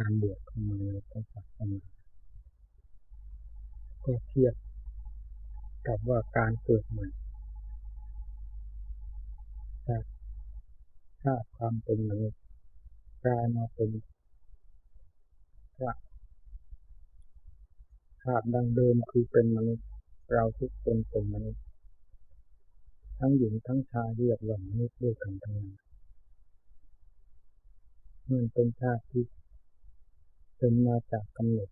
การบวชเข้ามาในพระศาสนาก็เทียบกับว่าการเกิดใหม่จากชาติความเป็นมนุษย์กลายมาเป็นพระชาติดังเดิมคือเป็นมนุษย์ เราทุกคนเป็นมนุษย์ ทั้งหญิงทั้งชายเรียกว่ามนุษย์ด้วยกันทั้งนั้นมันเป็นชาติที่ เป็นมาจากกำเนิด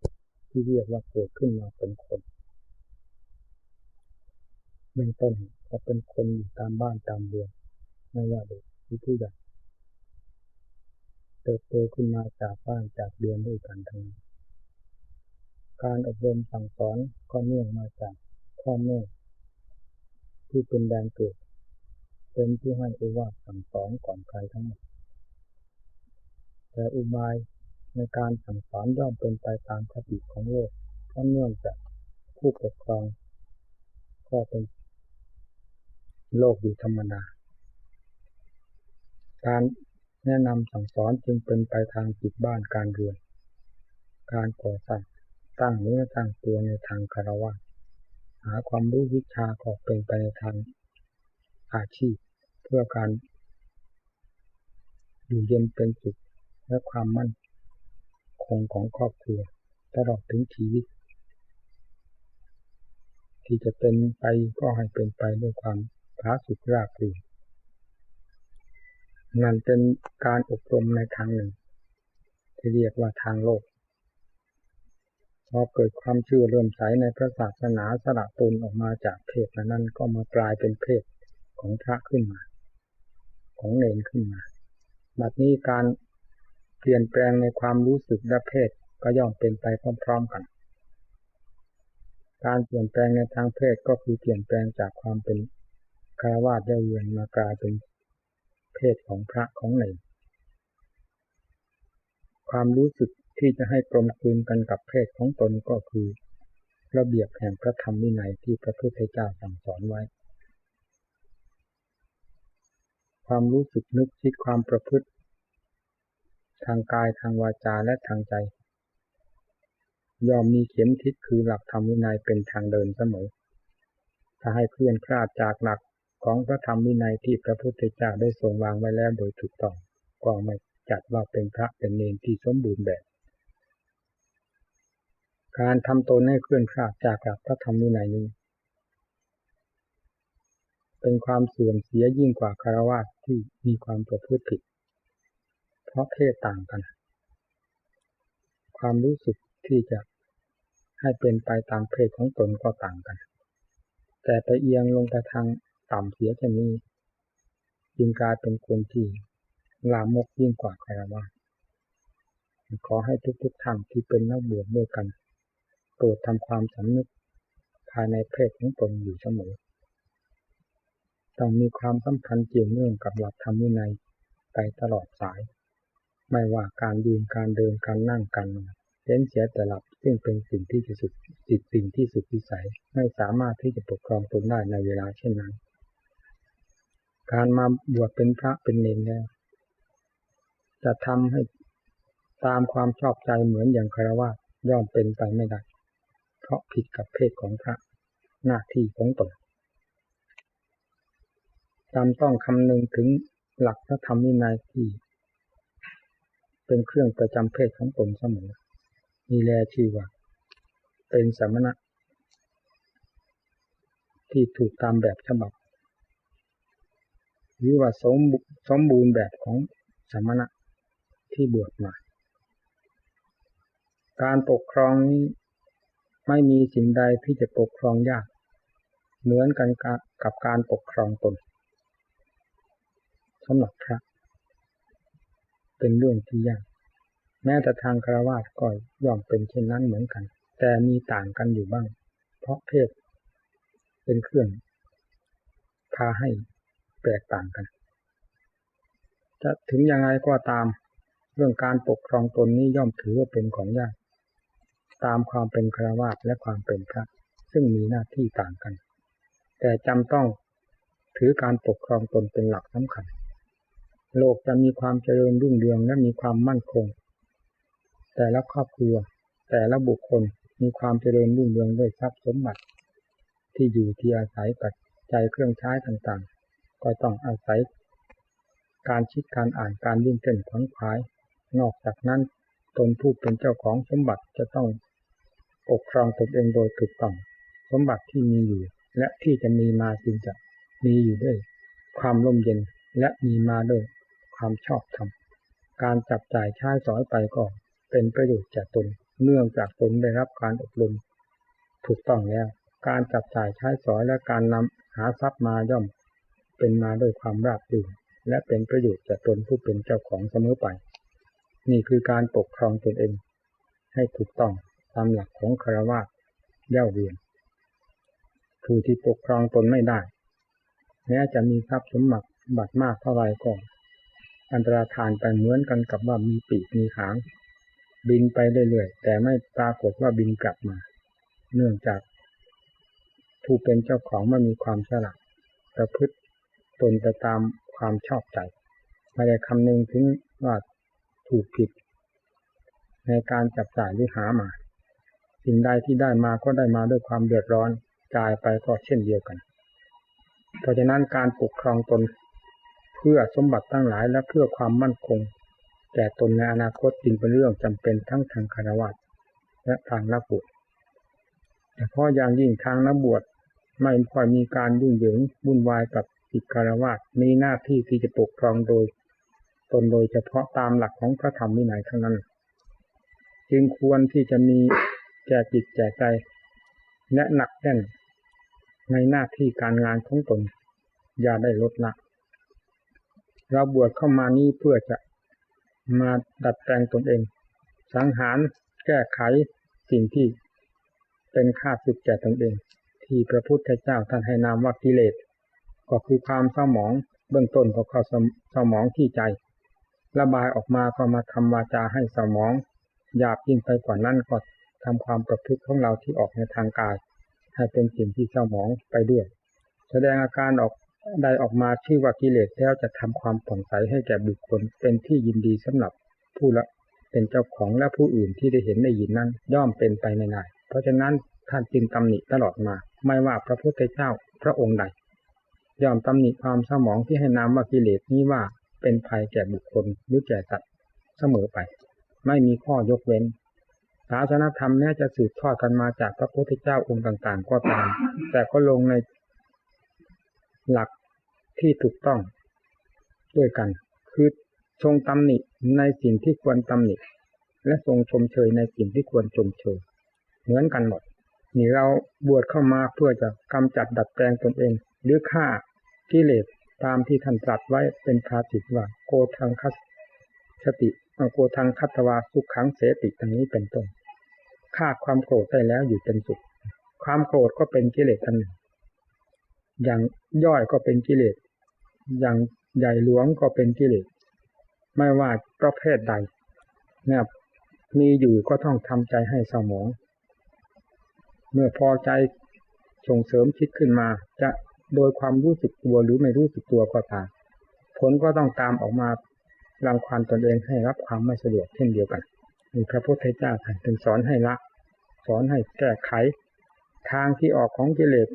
ที่เรียกว่าเกิดขึ้นมาเป็นคนเบื้องต้นก็เป็นคนอยู่ตามบ้านตามเรือนไม่ว่าเด็กหรือผู้ใหญ่เติบโตขึ้นมาจากบ้านจากเรือนด้วยกันทั้งนั้นการอบรมสั่งสอนก็เนื่องมาจากพ่อแม่ที่เป็นแดนเกิดเป็นที่ให้อุวาสั่งสอนก่อนใครทั้งหมดแต่อุบาย ในการสั่งสอนย่อมเป็นไปตามคติของโลกเพราะเนื่องจากผู้ปกครอง ก็เป็นโลกอยู่ธรรมดา การแนะนำสั่งสอนจึงเป็นไปทางจิตบ้านการเรือนการก่อสร้างตั้งเนื้อตั้งตัวในทางคารวะหาความรู้วิชาก็เป็นไปในทางอาชีพ เพื่อการอยู่เย็นเป็นสุขและความมั่น คงของครอบครัว ตลอดถึงชีวิต ที่จะเป็นไปก็ให้เป็นไปด้วยความผาสุกราบรื่นนั่นเป็นการอบรมในทางหนึ่ง ที่เรียกว่าทางโลกพอเกิดความเชื่อเริ่มใสในพระศาสนาสละตนออกมาจากเพศนั้นก็มากลายเป็นเพศของพระขึ้นมา ของเนนขึ้นมา บัดนี้การ เปลี่ยนแปลงในความรู้สึกและเพศก็ย่อมเป็นไปพร้อมๆกัน การเปลี่ยนแปลงในทางเพศก็คือเปลี่ยนแปลงจากความเป็นคารวะเยือนมากลายเป็นเพศของพระของเนรความรู้สึกที่จะให้กลมกลืนกันกับเพศของตนก็คือ ระเบียบแห่งพระธรรมวินัยที่พระพุทธเจ้าสั่งสอนไว้ ความรู้สึกนึกคิดความประพฤติ ทางกายทางวาจาและทางใจ ยอมมีเข็มทิศคือหลักธรรมวินัยเป็นทางเดินเสมอ ถ้าให้เคลื่อนคลาดจากหลักของพระธรรมวินัยที่พระพุทธเจ้าได้ทรงวางไว้แล้วโดยถูกต้องก็ไม่จัดว่าเป็นพระเป็นเนรที่สมบูรณ์แบบ การทำตนให้เคลื่อนคลาดจากหลักพระธรรมวินัยนี้ เป็นความเสื่อมเสียยิ่งกว่าคารวะที่มีความประพฤติผิด เพราะเพศต่างกัน ความรู้สึกที่จะให้เป็นไปตามเพศของตนก็ต่างกัน แต่ไปเอียงลงไปทางต่ำเสียเช่นนี้จึงกลายเป็นคนที่ลามกยิ่งกว่าใครว่าขอให้ทุกๆท่านที่เป็นนักบวชด้วยกันโปรดทำความสำนึกภายในเพศของตนอยู่เสมอ ต้องมีความสัมพันธ์เกี่ยวเนื่องกับหลักธรรมวินัยไปตลอดสาย ไม่ว่าการยืนการเดินการนั่งการนอนเล่นเสียแต่หลับซึ่งเป็นสิ่งที่จะสุดจิตสิ่งที่สุดวิสัยไม่สามารถที่จะปกครองตนได้ในเวลาเช่นนั้น การมาบวชเป็นพระเป็นเนรแล้วจะทำให้ตามความชอบใจเหมือนอย่างคารวะย่อมเป็นไปไม่ได้ เพราะผิดกับเพศของพระหน้าที่ของตนจำต้องคำนึงถึงหลักพระธรรมวินัยที่ เป็นเครื่องประจำเพศของตนเสมอมีแลชื่ว่าเป็นสมณะ ที่ถูกตามแบบฉบับหรือว่าสมสมบูรณ์แบบของสมณะที่บวชมา การปกครองนี้ไม่มีสิ่งใดที่จะปกครองยาก เหมือนกันกับการปกครองตนสำหรับพระ เป็นเรื่องที่ยาก แม้แต่ทางคารวะก็ย่อมเป็นเช่นนั้นเหมือนกัน แต่มีต่างกันอยู่บ้าง เพราะเพศเป็นเครื่องพาให้แตกต่างกัน จะถึงยังไงก็ตาม เรื่องการปกครองตนนี้ย่อมถือว่าเป็นของยาก ตามความเป็นคารวะและความเป็นพระ ซึ่งมีหน้าที่ต่างกัน แต่จำต้องถือการปกครองตนเป็นหลักสำคัญ โลกจะมีความเจริญรุ่งเรืองและมีความมั่นคง แต่ละครอบครัว แต่ละบุคคลมีความเจริญรุ่งเรืองด้วยทรัพย์สมบัติ ที่อยู่ที่อาศัยปัจจัยเครื่องใช้ต่างๆ ก็ต้องอาศัย การคิดการอ่านการยิ่งเต้นขวัญขวาย นอกจากนั้นตนผู้เป็นเจ้าของสมบัติจะต้องปกครองตนเองโดยถูกต้องสมบัติที่มีอยู่ และที่จะมีมาจึงจะมีอยู่ด้วย ความร่มเย็นและมีมาด้วย ความชอบธรรมการจับจ่ายใช้สอยไปก็เป็นประโยชน์แก่ตนเนื่องจากตนได้รับการอบรม ถูกต้องแล้ว การจับจ่ายใช้สอยและการนำหาทรัพย์มาย่อม เป็นมาด้วยความราบรื่นและเป็นประโยชน์แก่ตนผู้เป็นเจ้าของเสมอไป นี่คือการปกครองตนเอง ให้ถูกต้องตามหลักของคารวะเย่าเวียนผู้ที่ปกครองตนไม่ได้แม้จะมีทรัพย์สมบัติบัตรมากเท่าไรก็ อันตรธานไปเหมือนกันกับว่ามีปีกมีหาง บินไปเรื่อยๆแต่ไม่ปรากฏว่าบินกลับมา เนื่องจาก ผู้เป็นเจ้าของไม่มีความฉลาดประพฤติตนไปตามความชอบใจไม่ได้คำนึงถึงว่าถูกผิด ในการจับจ่ายหรือหามา สิ่งใดที่ได้มาก็ได้มาด้วยความเดือดร้อนจ่ายไปก็เช่นเดียวกัน เพราะฉะนั้นการปกครองตน พื่อสมบัติทั้งหลายและเพื่อความมั่นคงแก่ตนในอนาคตจึงเป็นเรื่องจำเป็นทั้งทางคารวะและทางนักบวชแต่เพราะอย่างยิ่งทางนักบวชไม่ค่อยมีการยุ่งเหยิงวุ่นวายกับอิกคารวะมีหน้าที่ที่จะปกครองโดย ตนโดยเฉพาะตามหลักของพระธรรมวินัยเทั้งนั้น จึงควรที่จะมีแก่จิตแก่ใจ และหนักแน่นในหน้าที่การงานของตนอย่าได้ลดละ เราบวชเข้ามานี้เพื่อจะมาดัดแปลงตนเอง สังหารแก้ไขสิ่งที่เป็นค่าสึกแก่ตนเอง ที่พระพุทธเจ้าท่านให้นามว่ากิเลส ก็คือความเศร้าหมอง เบื้องต้นก็เข้าเศร้าหมองที่ใจ ระบายออกมาก็มาทำวาจาให้เศร้าหมองหยาบยิ่งไปกว่านั้นก็ทำความประพฤติของเราที่ออกในทางกาย ให้เป็นสิ่งที่เศร้าหมองไปด้วย แสดงอาการออก ใดออกมาชื่อว่ากิเลสแล้วจะทำความผ่องใสให้แก่บุคคลเป็นที่ยินดีสำหรับผู้ละเป็นเจ้าของและผู้อื่นที่ได้เห็นได้ยินนั้น ย่อมเป็นไปในายเพราะฉะนั้นท่านจึงตำหนิตลอดมา ไม่ว่าพระพุทธเจ้าพระองค์ใดย่อมตำหนิความเศร้าหมองที่ให้นามว่ากิเลสนี้ว่าเป็นภัยแก่บุคคลหรือแก่สัตว์เสมอไป ไม่มีข้อยกเว้นศาสนธรรมแม้จะสืบทอดกันมาจากพระพุทธเจ้าองค์ต่าง ๆ ก็ตาม แต่ก็ลงใน หลักที่ถูกต้องด้วยกัน คือทรงตำหนิในสิ่งที่ควรตำหนิ และทรงชมเชยในสิ่งที่ควรชมเชย เหมือนกันหมด นี่เราบวชเข้ามาเพื่อจะกำจัดดัดแปลงตนเอง หรือฆ่ากิเลสตามที่ท่านตรัสไว้เป็นภาสิตว่าโกทังคัสสติโกทังคัตวาสุขขังเสติอันนี้เป็นต้นฆ่าความโกรธได้แล้วอยู่เป็นสุข ความโกรธก็เป็นกิเลสอันหนึ่ง อย่างย่อยก็เป็นกิเลส อย่างใหญ่หลวงก็เป็นกิเลส ไม่ว่าประเภทใดเนี่ยมีอยู่ก็ต้องทำใจให้สมอง เมื่อพอใจส่งเสริมคิดขึ้นมา จะโดยความรู้สึกตัวหรือไม่รู้สึกตัวก็ตาม ผลก็ต้องตามออกมารังควานตนเองให้รับความไม่สะดวกเช่นเดียวกันมีพระพุทธเจ้าท่านเป็นสอนให้ละ สอนให้แก้ไข ทางที่ออกของกิเลส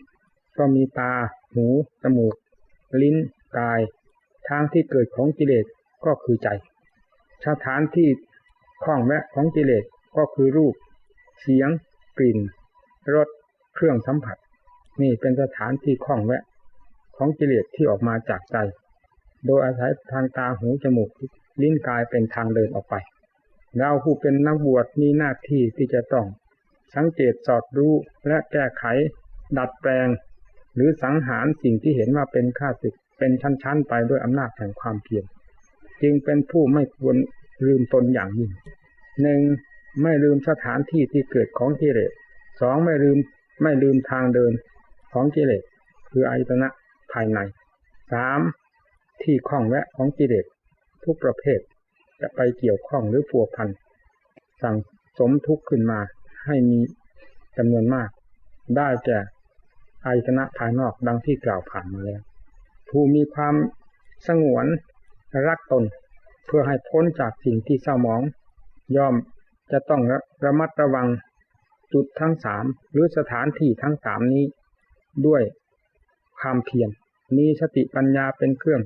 ก็มีตา หู จมูก ลิ้น กาย ทางที่เกิดของกิเลสก็คือใจ สถานที่คล้องแวะของกิเลสก็คือรูป เสียง กลิ่น รส เครื่องสัมผัส นี่เป็นสถานที่คล้องแวะ ของกิเลสที่ออกมาจากใจ โดยอาศัยทางตา หู จมูก ลิ้น กายเป็นทางเดินออกไป เราผู้เป็นนักบวชมีหน้าที่ที่จะต้อง สังเกตสอดรู้และแก้ไข ดัดแปลง หรือสังหารสิ่งที่เห็นว่าเป็นข้าศึกเป็นชั้นๆ ไปด้วยอำนาจแห่งความเพียรจึงเป็นผู้ไม่ควรลืมตนอย่างยิ่งหนึ่งไม่ลืมสถานที่ที่เกิดของกิเลสสองไม่ลืมไม่ลืมทางเดินของกิเลสคืออายตนะภายในสามที่คล้องแวะของกิเลสทุกประเภท จะไปเกี่ยวข้องหรือผัวพันสั่งสมทุกข์ขึ้นมาให้มีจำนวนมาก ได้แก่ อายตนะภายนอกดังที่กล่าวผ่านมาแล้ว ผู้มีความสงวนรักตน เพื่อให้พ้นจากสิ่งที่เศร้าหมอง ย่อมจะต้องระมัดระวังจุดทั้งสามหรือสถานที่ทั้งสามนี้ ด้วยความเพียรมีสติปัญญาเป็นเครื่อง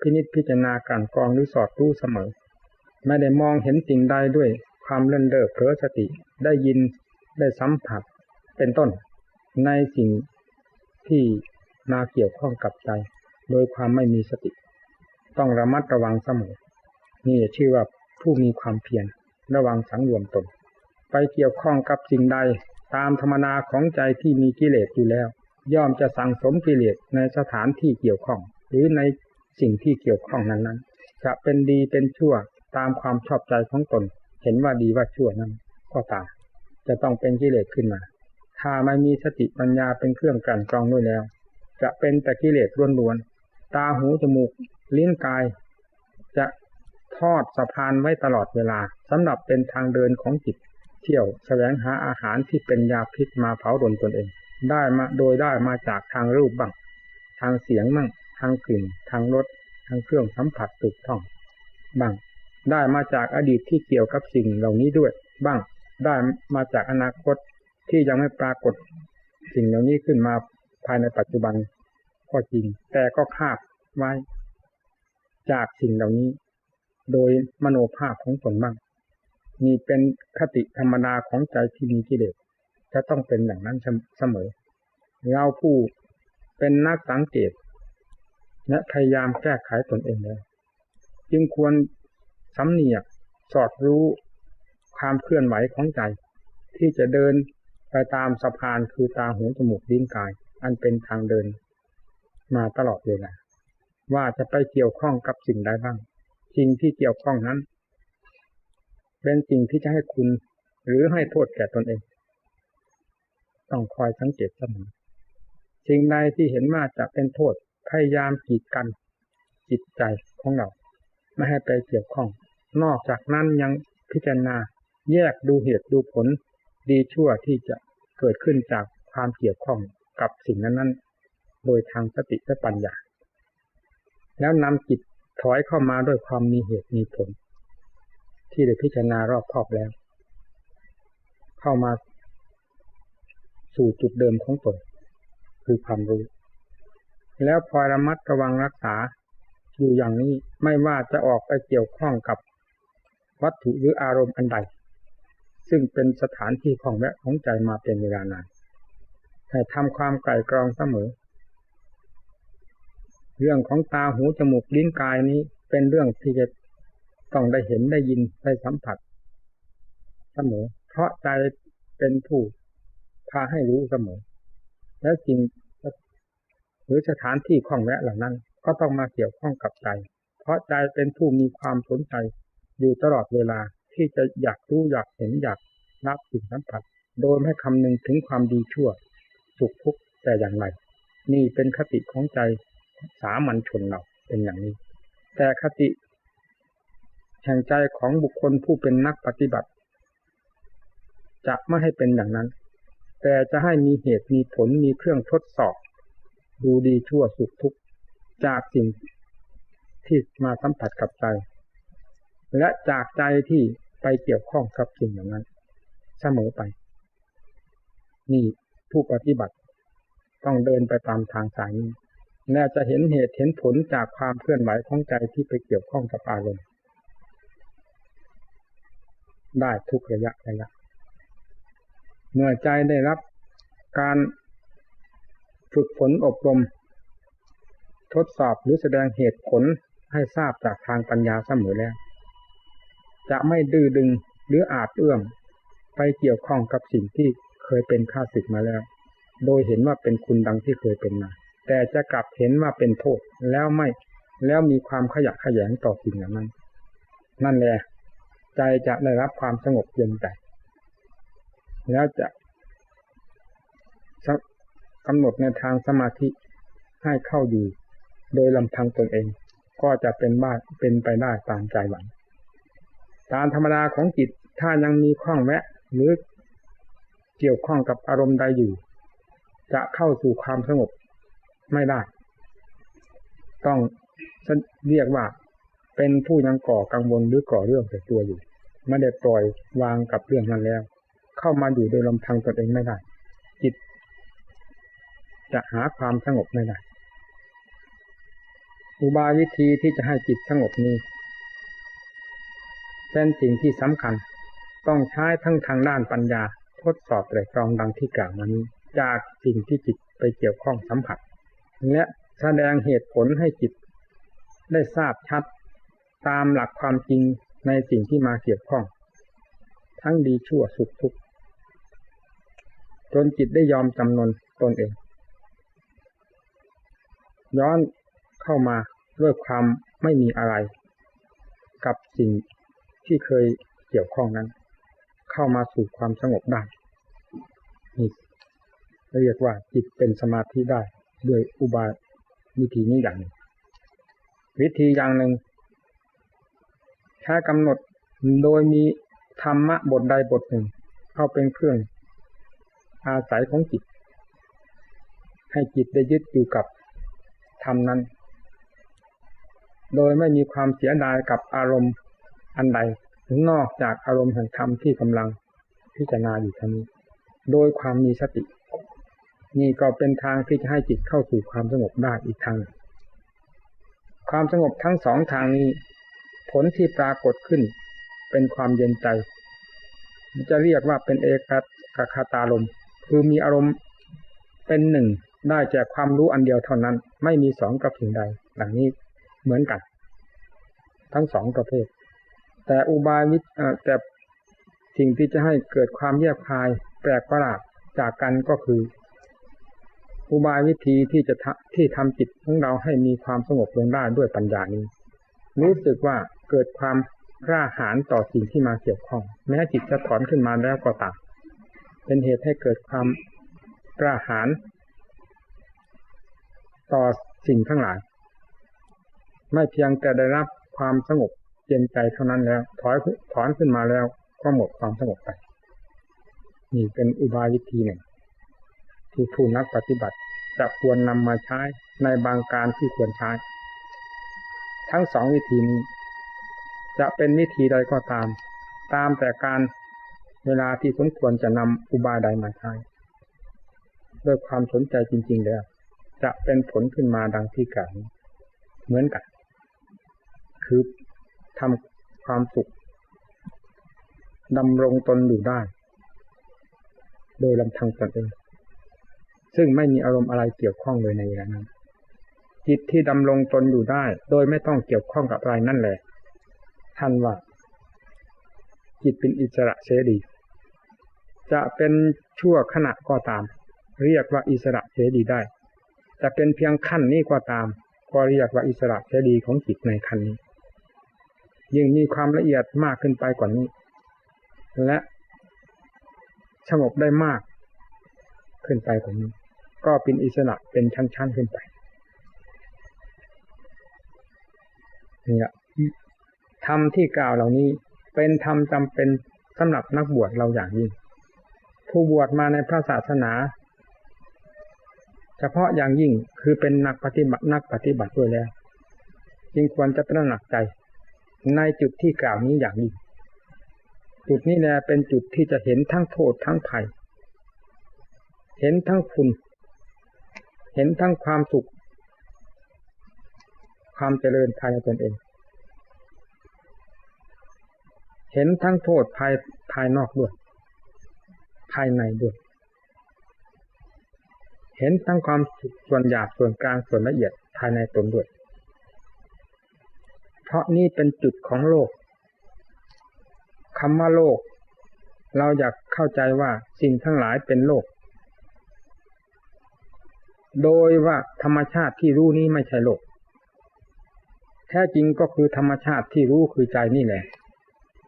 พินิจพิจารณาการกองหรือสอดรู้เสมอ ไม่ได้มองเห็นสิ่งใดด้วยความเล่นเล่อเผลอสติได้ยินได้สัมผัสเป็นต้น ในสิ่ง ที่มาเกี่ยวข้องกับใจ โดยความไม่มีสติ ต้องระมัดระวังเสมอ นี่ชื่อว่าผู้มีความเพียรระวังสังรวมตน ไปเกี่ยวข้องกับสิ่งใดตามธรรมนาของใจที่มีกิเลสอยู่แล้ว ย่อมจะสั่งสมกิเลสในสถานที่เกี่ยวข้อง หรือในสิ่งที่เกี่ยวข้องนั้นๆจะเป็นดีเป็นชั่วตามความชอบใจของตน เห็นว่าดีว่าชั่วนั้นก็ตามจะต้องเป็นกิเลสขึ้นมา ถ้าไม่มีสติปัญญาเป็นเครื่องกันกรองด้วยแล้ว จะเป็นแต่กิเลสล้วนๆตาหูจมูกลิ้นกาย จะทอดสะพานไว้ตลอดเวลาสำหรับเป็นทางเดินของจิต เที่ยวแสวงหาอาหารที่เป็นยาพิษมาเผาดนตนเอง ได้มาโดยได้มาจากทางรูปบ้างทางเสียงบ้างทางกลิ่น ทางรสทางเครื่องสัมผัสตุกท่องบ้างได้มาจากอดีตที่เกี่ยวกับสิ่งเหล่านี้ด้วย บ้างได้มาจากอนาคต ที่ยังไม่ปรากฏสิ่งเหล่านี้ขึ้นมาภายในปัจจุบันก็จริง แต่ก็คาดไว้ จากสิ่งเหล่านี้ โดยมโนภาพของตนบ้างนี่เป็นคติธรรมดาของใจที่มีกิเลสจะต้องเป็นอย่างนั้นเสมอ เราผู้เป็นนักสังเกต และพยายามแก้ไขตนเองแล้วจึงควรสำเนียกสอดรู้ความเคลื่อนไหวของใจ ที่จะเดิน ไปตามสะพานคือตาหูจมูกลิ้นกาย อันเป็นทางเดิน มาตลอดเวลาว่าจะไปเกี่ยวข้องกับสิ่งใดบ้าง สิ่งที่เกี่ยวข้องนั้น เป็นสิ่งที่จะให้คุณหรือให้โทษแก่ตนเอง ต้องคอยสังเกตเสมอสิ่งใดที่เห็นว่าจะเป็นโทษพยายามกีดกันจิตใจของเรา ไม่ให้ไปเกี่ยวข้อง นอกจากนั้นยังพิจารณาแยกดูเหตุดูผล ดีชั่วที่จะเกิดขึ้นจากความเกี่ยวข้องกับสิ่งนั้นๆ โดยทางสติและปัญญา แล้วนำจิตถอยเข้ามาด้วยความมีเหตุมีผล ที่ได้พิจารณารอบครอบแล้ว เข้ามาสู่จุดเดิมของตนคือความรู้ แล้วพอระมัดระวังรักษาอยู่อย่างนี้ไม่ว่าจะออกไปเกี่ยวข้องกับวัตถุหรืออารมณ์อันใด ซึ่งเป็นสถานที่ของแวะของใจมาเป็นเวลานานให้ทำความไกลกรองเสมอ เรื่องของตาหูจมูกลิ้นกายนี้เป็นเรื่องที่จะต้องได้เห็นได้ยินได้สัมผัสเสมอ เพราะใจเป็นผู้พาให้รู้เสมอ และสิ่งหรือสถานที่ของแวะเหล่านั้น ก็ต้องมาเกี่ยวข้องกับใจ เพราะใจเป็นผู้มีความสนใจอยู่ตลอดเวลา ที่จะอยากรู้อยากเห็นอยากรับสิ่งสัมผัสโดยไม่คำนึงถึงความดีชั่ว สุขทุกข์แต่อย่างไร นี่เป็นคติของใจสามัญชนเราเป็นอย่างนี้ แต่คติแห่งใจของบุคคลผู้เป็นนักปฏิบัติ จะไม่ให้เป็นอย่างนั้น แต่จะให้มีเหตุมีผลมีเครื่องทดสอบ ดูดีชั่วสุขทุกข์จากสิ่งที่มาสัมผัสกับใจ และจากใจที่ ไปเกี่ยวข้องกับสิ่งอย่างนั้น เสมอไป นี่ผู้ปฏิบัติ ต้องเดินไปตามทางสายนี้แน่จะเห็นเหตุเห็นผลจากความเคลื่อนไหวของใจที่ไปเกี่ยวข้องกับอารมณ์ ได้ทุกระยะระยะ เมื่อใจได้รับการฝึกฝนอบรม ทดสอบหรือแสดงเหตุผลให้ทราบจากทางปัญญาเสมอแล้ว จะไม่ดื้อดึงหรืออาจเอื้อมไปเกี่ยวข้องกับสิ่งที่เคยเป็นข้าศึกมาแล้ว โดยเห็นว่าเป็นคุณดังที่เคยเป็นมา แต่จะกลับเห็นว่าเป็นโทษแล้วไม่แล้วมีความขยะขยงต่อสิ่งนั้น นั่นแหละใจจะได้รับความสงบเย็นใจ แล้วจะกำหนดในทางสมาธิให้เข้าอยู่ โดยลำพังตนเอง ก็จะเป็นบ้าเป็นไปได้ตามใจหวัง ตามธรรมดาของจิตถ้ายังมีข้องแวะ หรือเกี่ยวข้องกับอารมณ์ใดอยู่ จะเข้าสู่ความสงบไม่ได้ ต้องเรียกว่าเป็นผู้ยังก่อกังวลหรือก่อเรื่องแต่ตัวอยู่ไม่ได้ปล่อยวางกับเรื่องนั้นแล้ว เข้ามาอยู่โดยลำพังตนเองไม่ได้ จิต จะหาความสงบไม่ได้อุบายวิธีที่จะให้จิตสงบนี้ เป็นสิ่งที่สำคัญ ต้องใช้ทั้งทางด้านปัญญา ทดสอบแต่ตรองดังที่กล่าวมานี้ จากสิ่งที่จิตไปเกี่ยวข้องสัมผัส และแสดงเหตุผลให้จิต ได้ทราบชัด ตามหลักความจริงในสิ่งที่มาเกี่ยวข้อง ทั้งดีชั่วสุขทุกข์จนจิตได้ยอมจำนนตนเอง ย้อนเข้ามาด้วยความไม่มีอะไร กับสิ่ง ที่เคยเกี่ยวข้องนั้น เข้ามาสู่ความสงบได้นี่เรียกว่าจิตเป็นสมาธิได้ด้วยอุบายวิธีนี้อย่างหนึ่งวิธีอย่างหนึ่งใช้กำหนดโดยมีธรรมะบทใดบทหนึ่ง เข้าเป็นเครื่อง อาศัยของจิต ให้จิตได้ยึดอยู่กับธรรมนั้น โดยไม่มีความเสียดายกับอารมณ์ อันใดนอกจากอารมณ์แห่งธรรมที่กำลังพิจารณาอยู่ทั้งนี้ โดยความมีสติ นี่ก็เป็นทางที่จะให้จิตเข้าสู่ความสงบได้อีกทาง ความสงบทั้งสองทางนี้ ผลที่ปรากฏขึ้น เป็นความเย็นใจ จะเรียกว่าเป็นเอกคคาตาลมคือมีอารมณ์เป็นหนึ่งได้จากความรู้อันเดียวเท่านั้น ไม่มีสองกับสิ่งใดหลังนี้เหมือนกัน ทั้งสองประเภท แต่อุบายวิแต่สิ่งที่จะให้เกิดความแยบคายแปลกประหลาดจากกันก็คือ อุบายวิธีที่จะที่ทำจิตของเราให้มีความสงบลงได้ด้วยปัญญานี้ รู้สึกว่าเกิดความกล้าหาญต่อสิ่งที่มาเกี่ยวข้อง แม้จิตจะถอนขึ้นมาแล้วก็ตามเป็นเหตุให้เกิดความกล้าหาญต่อสิ่งทั้งหลาย ไม่เพียงแต่ได้รับความสงบ เย็นใจเท่านั้นแล้ว ถอยถอนขึ้นมาแล้ว ก็หมดความสงบไปนี่เป็นอุบายวิธีหนึ่ง ที่ผู้นักปฏิบัติจะควรนำมาใช้ในบางการที่ควรใช้ ทั้งสองวิธีนี้ จะเป็นวิธีใดก็ตาม ตามแต่การเวลาที่สมควรจะนำอุบายใดมาใช้ด้วยความสนใจจริง ๆ แล้ว จะเป็นผลขึ้นมาดังที่กล่าวเหมือนกัน คือ ทำความสุขดำรงตนอยู่ได้ โดยลำพังตนเองซึ่งไม่มีอารมณ์อะไรเกี่ยวข้องเลยในเวลานั้น จิตที่ดำรงตนอยู่ได้ โดยไม่ต้องเกี่ยวข้องกับอะไรนั่นแหละท่านว่า จิตเป็นอิสระเสรี จะเป็นชั่วขณะก็ตาม เรียกว่าอิสระเสรีได้ จะเป็นเพียงขั้นนี้ก็ตาม ก็เรียกว่าอิสระเสรีของจิตในขั้นนี้ ยิ่งมีความละเอียดมากขึ้นไปกว่านี้ และสงบได้มากขึ้นไปกว่านี้ ก็เป็นอิสระเป็นชั้นๆขึ้นไปเนี่ยธรรมที่กล่าวเหล่านี้เป็นธรรมจำเป็นสำหรับนักบวชเราอย่างยิ่ง ผู้บวชมาในพระศาสนา เฉพาะอย่างยิ่งคือเป็นนักปฏิบัตินักปฏิบัติด้วยแล้ว จึงควรจะตระหนักใจ ในจุดที่กล่าวนี้อย่างยิ่งจุดนี้แหละเป็นจุดที่จะเห็นทั้งโทษทั้งภัย เห็นทั้งคุณ เห็นทั้งความสุข ความเจริญภายในตนเอง เห็นทั้งโทษภายภายนอกด้วย ภายในด้วย เห็นทั้งความส่วนหยาบส่วนกลางส่วนละเอียดภายในตนด้วย เพราะนี่เป็นจุดของโลกคำว่าโลก เราอยากเข้าใจว่าสิ่งทั้งหลายเป็นโลก โดยว่าธรรมชาติที่รู้นี้ไม่ใช่โลก แท้จริงก็คือธรรมชาติที่รู้คือใจนี่แหละ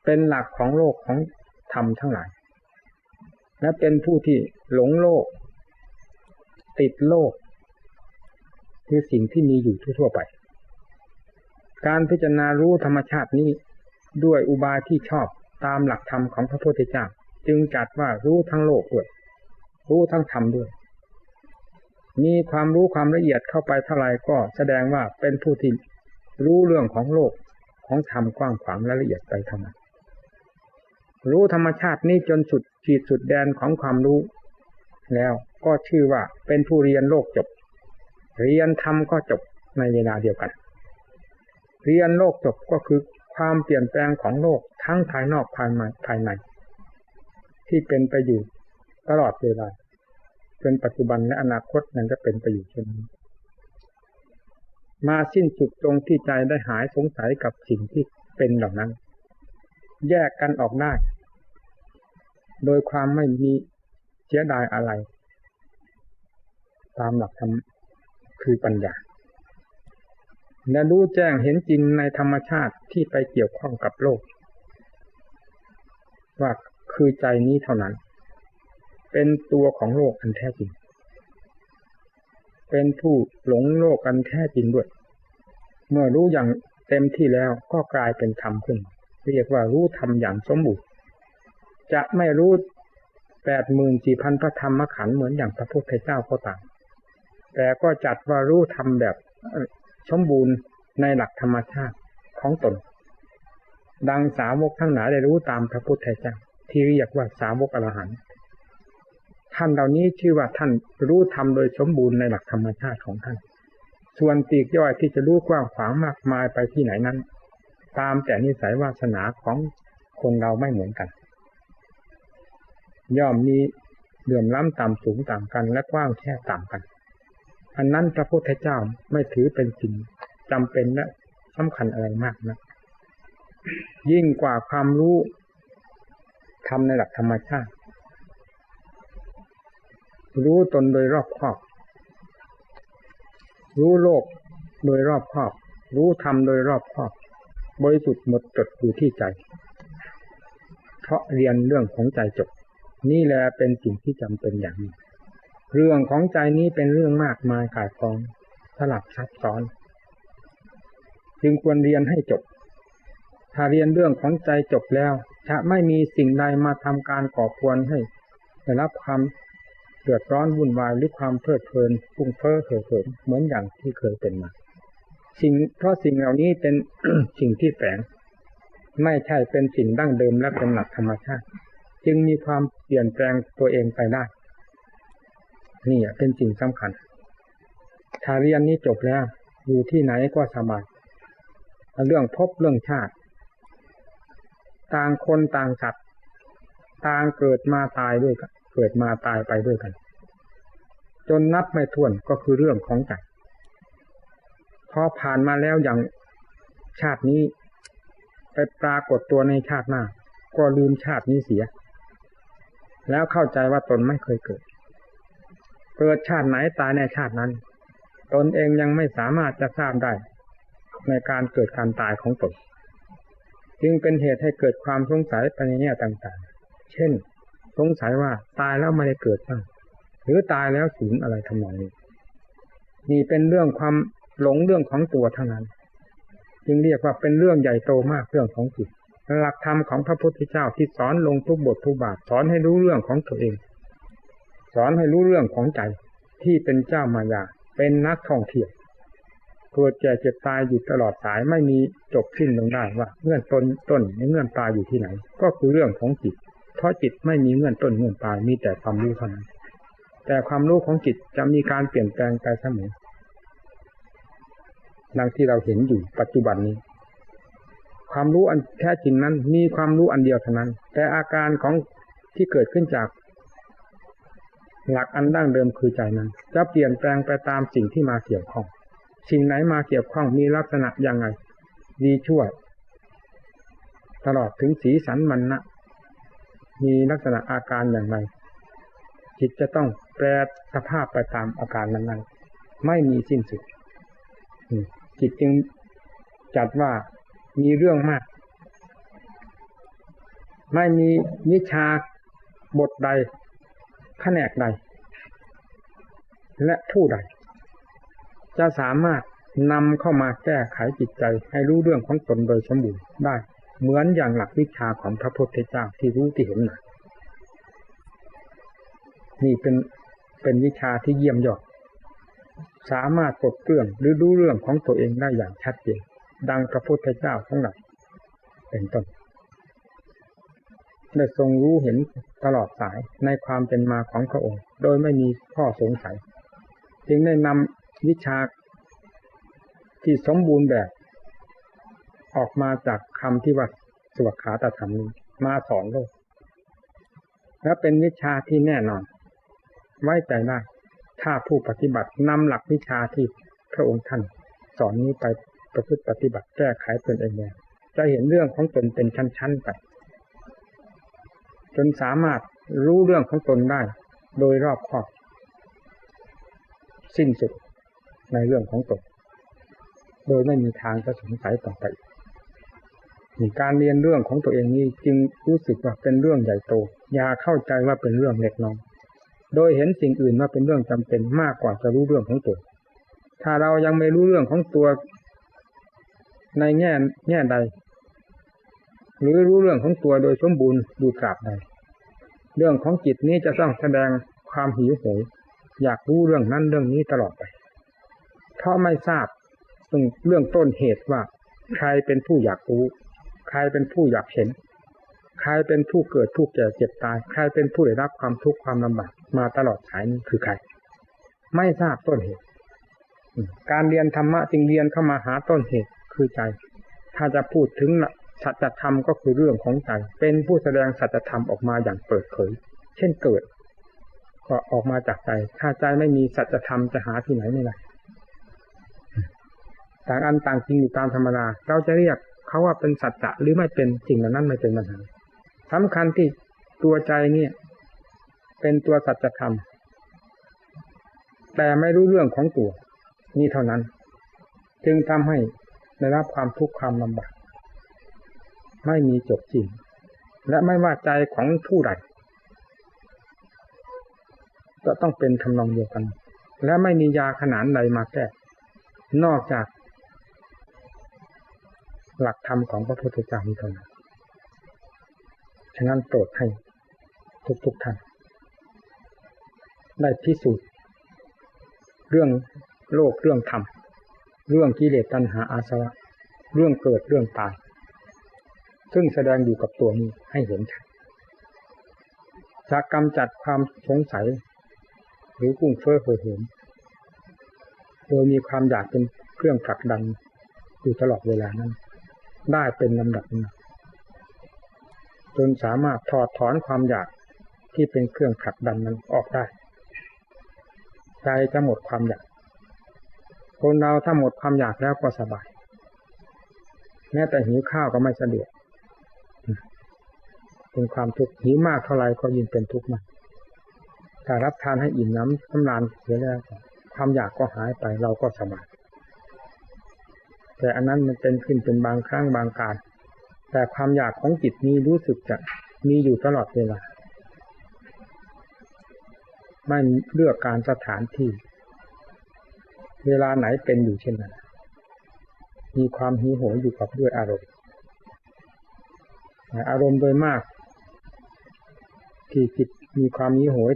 เป็นหลักของโลกของธรรมทั้งหลาย และเป็นผู้ที่หลงโลก ติดโลก คือสิ่งที่มีอยู่ทั่วไป การพิจารณารู้ธรรมชาตินี้ ด้วยอุบายที่ชอบตามหลักธรรมของพระพุทธเจ้าจึงจัดว่ารู้ทั้งโลกด้วย รู้ทั้งธรรมด้วย มีความรู้ความละเอียดเข้าไปเท่าไรก็แสดงว่าเป็นผู้ที่รู้เรื่องของโลกของธรรมกว้างขวางและละเอียดไปทำไมรู้ธรรมชาตินี้จนสุดขีดสุดแดนของความรู้ แล้วก็ชื่อว่าเป็นผู้เรียนโลกจบ เรียนธรรมก็จบในเวลาเดียวกัน เรียนโลกจบก็คือความเปลี่ยนแปลงของโลกทั้งภายนอกภายในภายใน ที่เป็นไปอยู่ตลอดเวลาจนปัจจุบันและอนาคตนั้นจะเป็นไปอยู่เช่นนี้มาสิ้นสุดตรงที่ใจได้หายสงสัยกับสิ่งที่เป็นเหล่านั้น แยกกันออกได้ โดยความไม่มีเสียดายอะไร ตามหลักธรรมคือปัญญา และรู้แจ้งเห็นจริงในธรรมชาติที่ไปเกี่ยวข้องกับโลก ว่าคือใจนี้เท่านั้น เป็นตัวของโลกอันแท้จริง เป็นผู้หลงโลกกันแท้จริงด้วย เมื่อรู้อย่างเต็มที่แล้วก็กลายเป็นธรรมขึ้น เรียกว่ารู้ธรรมอย่างสมบูรณ์จะไม่รู้แปดหมื่นสี่พันพระธรรมขันธ์เหมือนอย่างพระพุทธเจ้าก็ต่ามแต่ก็จัดว่ารู้ธรรมแบบ สมบูรณ์ในหลักธรรมชาติของตน ดังสาวกทั้งหลายได้รู้ตามพระพุทธเจ้าที่เรียกว่าสาวกอรหันต์ท่านเหล่านี้ชื่อว่าท่านรู้ธรรมโดยสมบูรณ์ในหลักธรรมชาติของท่าน ส่วนปีกย่อยที่จะรู้กว้างขวางมากมายไปที่ไหนนั้น ตามแต่นิสัยวาสนาของคนเราไม่เหมือนกัน ย่อมมีเดือมล้ำต่ำสูงต่างกันและกว้างแค่ต่างกัน อันนั้นพระพุทธเจ้าไม่ถือเป็นสิ่งจำเป็นและสำคัญอะไรมากนะยิ่งกว่าความรู้ทำในหลักธรรมชาติ รู้ตนโดยรอบครอบ รู้โลกโดยรอบครอบ รู้ธรรมโดยรอบครอบ บริสุทธิ์หมดจดอยู่ที่ใจ เพราะเรียนเรื่องของใจจบ นี่แหละเป็นสิ่งที่จำเป็นอย่างนี้ เรื่องของใจนี้เป็นเรื่องมากมายกายกองสลับซับซ้อน จึงควรเรียนให้จบ ถ้าเรียนเรื่องของใจจบแล้ว จะไม่มีสิ่งใดมาทำการก่อควรให้ได้รับความเดือดร้อนวุ่นวายหรือความเพลิดเพลินฟุ้งเฟ้อเห่อเหิมเหมือนอย่างที่เคยเป็นมา สิ่งเพราะสิ่งเหล่านี้เป็นสิ่งที่แฝงไม่ใช่เป็นสิ่งดั้งเดิมและเป็นหลักธรรมชาติ จึงมีความเปลี่ยนแปลงตัวเองไปได้ นี่เป็นสิ่งสำคัญ ถ้าเรียนนี้จบแล้ว อยู่ที่ไหนก็สบายเรื่องพบเรื่องชาติ ต่างคนต่างสัตว์ต่างเกิดมาตายด้วยกัน เกิดมาตายไปด้วยกัน จนนับไม่ถ้วนก็คือเรื่องของใจพอผ่านมาแล้วอย่างชาตินี้ ไปปรากฏตัวในชาติหน้า ก็ลืมชาตินี้เสีย แล้วเข้าใจว่าตนไม่เคยเกิด เกิดชาติไหนตายในชาตินั้น ตนเองยังไม่สามารถจะทราบได้ ในการเกิดการตายของตนจึงเป็นเหตุให้เกิดความสงสัยไปในแง่ต่างๆ เช่น สงสัยว่าตายแล้วไม่ได้เกิดบ้างหรือตายแล้วสูญอะไรทำนองนี้นี่เป็นเรื่องความหลงเรื่องของตัวเท่านั้น จึงเรียกว่าเป็นเรื่องใหญ่โตมากเรื่องของจิตหลักธรรมของพระพุทธเจ้าที่สอนลงทุกบททุกบาทสอนให้รู้เรื่องของตัวเอง สอนให้รู้เรื่องของใจที่เป็นเจ้ามายา เป็นนักท่องเที่ยวเกิดแก่เจ็บตายอยู่ตลอดสายไม่มีจบสิ้นลงได้ว่าเงื่อนต้นต้นเงื่อนตายอยู่ที่ไหน ก็คือเรื่องของจิต เพราะจิตไม่มีเงื่อนต้นเงื่อนปลายมีแต่ความรู้เท่านั้น แต่ความรู้ของจิตจะมีการเปลี่ยนแปลงไปเสมอดังที่เราเห็นอยู่ปัจจุบันนี้ ความรู้อันแท้จริงนั้น มีความรู้อันเดียวเท่านั้น แต่อาการของที่เกิดขึ้นจาก หลักอันดั้งเดิมคือใจนั้น จะเปลี่ยนแปลงไปตามสิ่งที่มาเกี่ยวข้อง สิ่งไหนมาเกี่ยวข้องมีลักษณะอย่างไรดีชั่ว ตลอดถึงสีสันมันนะมีลักษณะอาการอย่างไรจิตจะต้องแปรสภาพไปตามอาการนั้นๆไม่มีสิ้นสุดจิตจึงจัดว่ามีเรื่องมาก ไม่มีนิชาบทใด แผนกใด และผู้ใด จะสามารถนำเข้ามาแก้ไขจิตใจให้รู้เรื่องของตนโดยสมบูรณ์ได้ เหมือนอย่างหลักวิชาของพระพุทธเจ้าที่รู้ที่เห็นหนานี่เป็นเป็นวิชาที่เยี่ยมยอด สามารถปลดเปลื้องหรือรู้เรื่องของตัวเองได้อย่างชัดเจนดังพระพุทธเจ้าของเราเป็นต้น ได้ทรงรู้เห็นตลอดสายในความเป็นมาของพระองค์ โดยไม่มีข้อสงสัย จึงได้นำวิชาที่สมบูรณ์แบบ ออกมาจากคำที่ว่าสวขาตธรรมนี้มาสอนโลก และเป็นวิชาที่แน่นอน ไว้ใจได้ ถ้าผู้ปฏิบัตินำหลักวิชาที่พระองค์ท่านสอนนี้ไปประพฤติปฏิบัติแก้ไขตนเองจะเห็นเรื่องของตนเป็นชั้นๆไป จนสามารถรู้เรื่องของตนได้ โดยรอบคอบ สิ้นสุดในเรื่องของตนโดยไม่มีทางจะสงสัยต่อไปการเรียนเรื่องของตัวเองนี้จึงรู้สึกว่าเป็นเรื่องใหญ่โต อย่าเข้าใจว่าเป็นเรื่องเล็กน้อยโดยเห็นสิ่งอื่นว่าเป็นเรื่องจำเป็นมากกว่าจะรู้เรื่องของตัว ถ้าเรายังไม่รู้เรื่องของตัว ในแง่แง่ใด หรือรู้เรื่องของตัวโดยสมบูรณ์อยู่กราบใดเรื่องของจิตนี้จะต้องแสดงความหิวโหยอยากรู้เรื่องนั้นเรื่องนี้ตลอดไป เพราะไม่ทราบเรื่องต้นเหตุว่า ใครเป็นผู้อยากรู้ ใครเป็นผู้อยากเห็น ใครเป็นผู้เกิดผู้แก่เจ็บตาย ใครเป็นผู้ได้รับความทุกข์ความลำบากมาตลอดสายนี้คือใคร ไม่ทราบต้นเหตุ การเรียนธรรมะจึงเรียนเข้ามาหาต้นเหตุคือใจ ถ้าจะพูดถึง สัจธรรมก็คือเรื่องของใจ เป็นผู้แสดงสัจธรรมออกมาอย่างเปิดเผย เช่นเกิด ก็ออกมาจากใจ ถ้าใจไม่มีสัจธรรมจะหาที่ไหนไม่ได้ต่างอันต่างจริงอยู่ตามธรรมดาเราจะเรียกเขาว่าเป็นสัจจะหรือไม่เป็นสิ่งนั้นไม่เป็นปัญหาสำคัญที่ตัวใจเนี่ย เป็นตัวสัจธรรม แต่ไม่รู้เรื่องของตัว นี่เท่านั้น จึงทำให้ได้รับความทุกข์ความลำบาก ไม่มีจบจริงและไม่ว่าใจของผู้ใดจะต้องเป็นทำนองเดียวกัน และไม่มียาขนานใดมาแก้นอกจาก หลักธรรมของพระพุทธเจ้าเท่านั้นฉะนั้นโปรดให้ทุกๆท่านได้พิสูจน์เรื่องโลกเรื่องธรรม เรื่องกิเลสตัณหาอาสวะ เรื่องเกิดเรื่องตาย ซึ่งแสดงอยู่กับตัวนี้ให้เห็นชัดจะกำจัดความสงสัย หรือกุ้งเฟ้อเห่อเหิมโดยมีความอยากเป็นเครื่องผลักดันอยู่ตลอดเวลานั้น ได้เป็นลำดับนจนสามารถถอดถอนความอยากที่เป็นเครื่องผลักดันนั้นออกได้ใจจะหมดความอยาก คนเราถ้าหมดความอยากแล้วก็สบายแม้แต่หิวข้าวก็ไม่สะดวก เป็นความทุกข์หิวมากเท่าไรก็ยิ่งเป็นทุกข์มากถ้ารับทานให้อิ่มน้ำสำรานเสียแล้วความอยากก็หายไปเราก็สบายแต่อันนั้นมันเป็นขึ้นเป็นบางครั้งบางการ แต่ความอยากของจิตนี้รู้สึกจะมีอยู่ตลอดเวลา ไม่เลือกการสถานที่ เวลาไหนเป็นอยู่เช่นนั้น มีความหิวโหยอยู่กับด้วยอารมณ์ อารมณ์โดยมาก ที่จิตมีความหิวโหย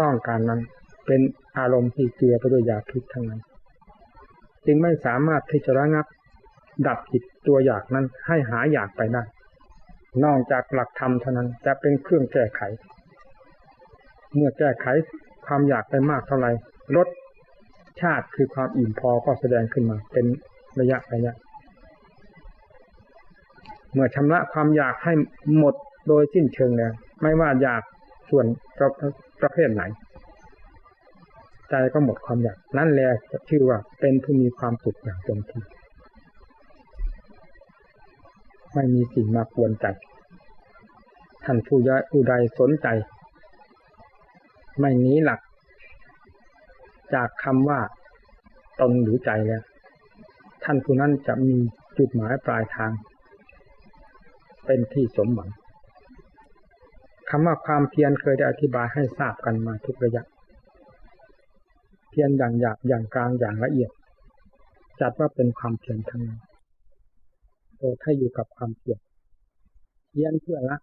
ต้องการนั้น เป็นอารมณ์ที่เกลือไปด้วยยาพิษทั้งนั้น จึงไม่สามารถที่จะระงับ ดับจิตตัวอยากนั้นให้หาอยากไปได้นอกจากหลักธรรมเท่านั้นจะเป็นเครื่องแก้ไข เมื่อแก้ไขความอยากไปมากเท่าไหร่ลดชาติคือความอิ่มพอก็แสดงขึ้นมา เป็นระยะระยะ เมื่อชำระความอยากให้หมดโดยสิ้นเชิงแล้วไม่ว่าอยากส่วนประประเภทไหน ใจก็หมดความอยาก นั่นแหละจะชื่อว่าเป็นผู้มีความสุขอย่างเต็มที่ไม่มีสิ่งมาปวนใจท่านผู้ยะผู้ใดสนใจ ไม่นี้หลัก จากคำว่าตนหรือใจแล้ว ท่านผู้นั้นจะมีจุดหมายปลายทาง เป็นที่สมหวังคำว่าความเพียรเคยได้อธิบายให้ทราบกันมาทุกระยะ เพียรอย่างหยาบอย่างกลางอย่างละเอียด จัดว่าเป็นความเพียรทั้งนั้นโปรดให้อยู่กับความเพียรเพียรเพื่อละ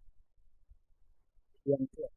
เพียรเพื่อ